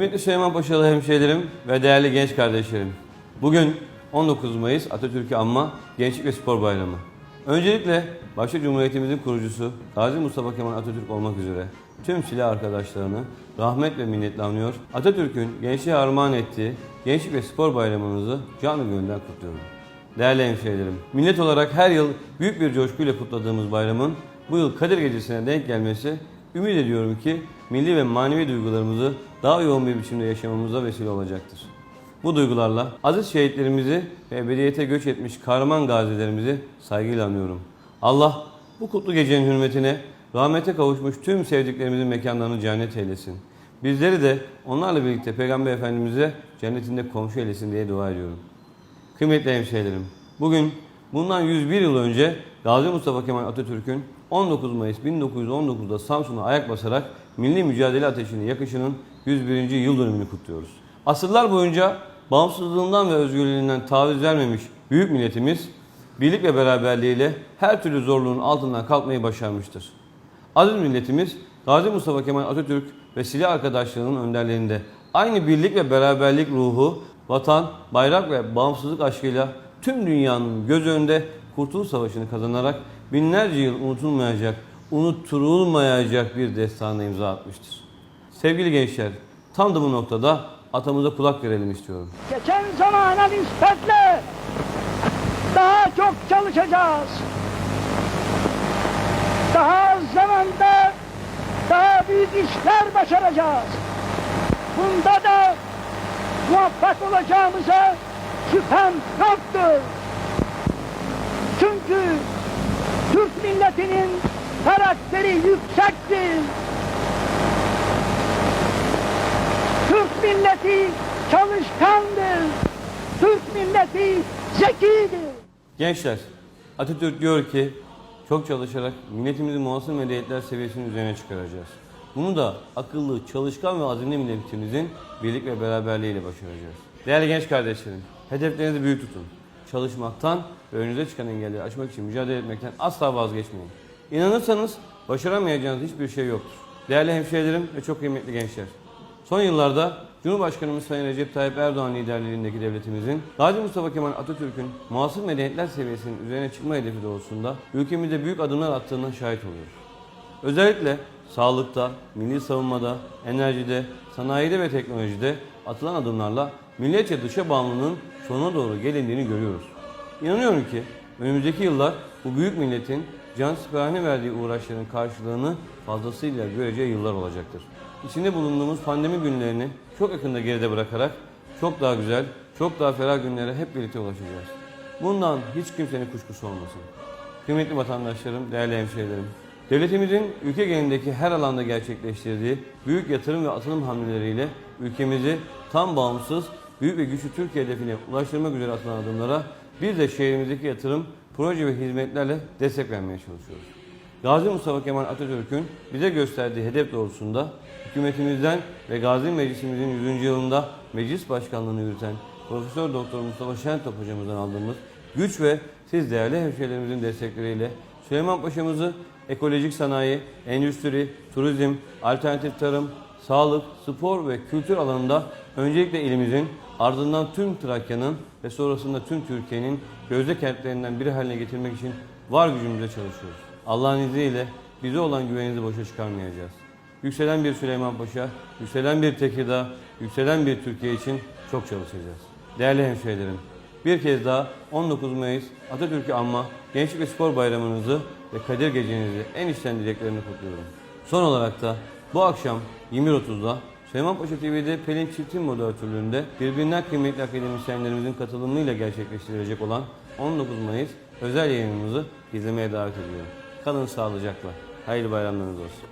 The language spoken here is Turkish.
Süleyman Paşalı hemşehrilerim ve değerli genç kardeşlerim. Bugün 19 Mayıs Atatürk'ü anma Gençlik ve Spor Bayramı. Öncelikle başta Cumhuriyetimizin kurucusu Gazi Mustafa Kemal Atatürk olmak üzere tüm silah arkadaşlarını rahmet ve minnetle anıyor. Atatürk'ün gençliğe armağan ettiği Gençlik ve Spor Bayramınızı canı gönülden kutluyorum. Değerli hemşehrilerim, millet olarak her yıl büyük bir coşkuyla kutladığımız bayramın bu yıl Kadir Gecesi'ne denk gelmesi ümit ediyorum ki milli ve manevi duygularımızı daha yoğun bir biçimde yaşamamıza vesile olacaktır. Bu duygularla aziz şehitlerimizi ve ebediyete göç etmiş kahraman gazilerimizi saygıyla anıyorum. Allah bu kutlu gecenin hürmetine rahmete kavuşmuş tüm sevdiklerimizin mekanlarını cennet eylesin. Bizleri de onlarla birlikte Peygamber Efendimiz'e cennetinde komşu eylesin diye dua ediyorum. Kıymetli hemşehrilerim, bugün bundan 101 yıl önce Gazi Mustafa Kemal Atatürk'ün 19 Mayıs 1919'da Samsun'a ayak basarak milli mücadele ateşini yakışının 101. yıl dönümünü kutluyoruz. Asırlar boyunca bağımsızlığından ve özgürlüğünden taviz vermemiş büyük milletimiz birlik ve beraberliğiyle her türlü zorluğun altından kalkmayı başarmıştır. Aziz milletimiz Gazi Mustafa Kemal Atatürk ve silah arkadaşlarının önderliğinde aynı birlik ve beraberlik ruhu, vatan, bayrak ve bağımsızlık aşkıyla tüm dünyanın göz önünde Kurtuluş Savaşı'nı kazanarak binlerce yıl unutulmayacak, unutturulmayacak bir destana imza atmıştır. Sevgili gençler, tam da bu noktada atamıza kulak verelim istiyorum. Geçen zamana nispetle daha çok çalışacağız. Daha az zamanda daha büyük işler başaracağız. Bunda da muvaffak olacağımıza şüphem yoktur. Yüksektir. Türk milleti çalışkandır. Türk milleti zekidir. Gençler, Atatürk diyor ki çok çalışarak milletimizi muasır medeniyetler seviyesinin üzerine çıkaracağız. Bunu da akıllı, çalışkan ve azimli milletimizin birlik ve beraberliğiyle başaracağız. Değerli genç kardeşlerim, hedeflerinizi büyük tutun. Çalışmaktan ve önünüze çıkan engelleri aşmak için mücadele etmekten asla vazgeçmeyin. İnanırsanız başaramayacağınız hiçbir şey yoktur. Değerli hemşehrilerim ve çok kıymetli gençler. Son yıllarda Cumhurbaşkanımız Sayın Recep Tayyip Erdoğan liderliğindeki devletimizin Gazi Mustafa Kemal Atatürk'ün muasır medeniyetler seviyesinin üzerine çıkma hedefi doğrultusunda ülkemizde büyük adımlar attığına şahit oluyoruz. Özellikle sağlıkta, milli savunmada, enerjide, sanayide ve teknolojide atılan adımlarla milletçe dışa bağımlılığın sonuna doğru gelindiğini görüyoruz. İnanıyorum ki önümüzdeki yıllar bu büyük milletin can siperhane verdiği uğraşların karşılığını fazlasıyla göreceği yıllar olacaktır. İçinde bulunduğumuz pandemi günlerini çok yakında geride bırakarak çok daha güzel, çok daha ferah günlere hep birlikte ulaşacağız. Bundan hiç kimsenin kuşkusu olmasın. Kıymetli vatandaşlarım, değerli hemşehrilerim, devletimizin ülke genelindeki her alanda gerçekleştirdiği büyük yatırım ve atılım hamleleriyle ülkemizi tam bağımsız, büyük ve güçlü Türkiye hedefine ulaştırmak üzere atılan adımlara biz de şehrimizdeki yatırım, proje ve hizmetlerle destek vermeye çalışıyoruz. Gazi Mustafa Kemal Atatürk'ün bize gösterdiği hedef doğrultusunda hükümetimizden ve Gazi Meclisimizin 100. yılında meclis başkanlığını yürüten Profesör Doktor Mustafa Şentop hocamızdan aldığımız güç ve siz değerli hemşehrilerimizin destekleriyle Süleyman Paşa'mızı ekolojik sanayi, endüstri, turizm, alternatif tarım, sağlık, spor ve kültür alanında öncelikle ilimizin ardından tüm Trakya'nın ve sonrasında tüm Türkiye'nin gözde kentlerinden biri haline getirmek için var gücümüzle çalışıyoruz. Allah'ın izniyle bize olan güveninizi boşa çıkarmayacağız. Yükselen bir Süleyman Paşa, yükselen bir Tekirdağ, yükselen bir Türkiye için çok çalışacağız. Değerli hemşehrilerim, bir kez daha 19 Mayıs Atatürk'ü anma, Gençlik ve Spor Bayramınızı ve Kadir Gecenizi en içten dileklerini kutluyorum. Son olarak da bu akşam 21.30'da Süleyman Paşa TV'de Pelin Çift'in moderatörlüğünde birbirinden kıymetli akademisyenlerimizin katılımıyla gerçekleştirilecek olan 19 Mayıs özel yayınımızı izlemeye davet ediyorum. Kalın sağlıcakla. Hayırlı bayramlarınız olsun.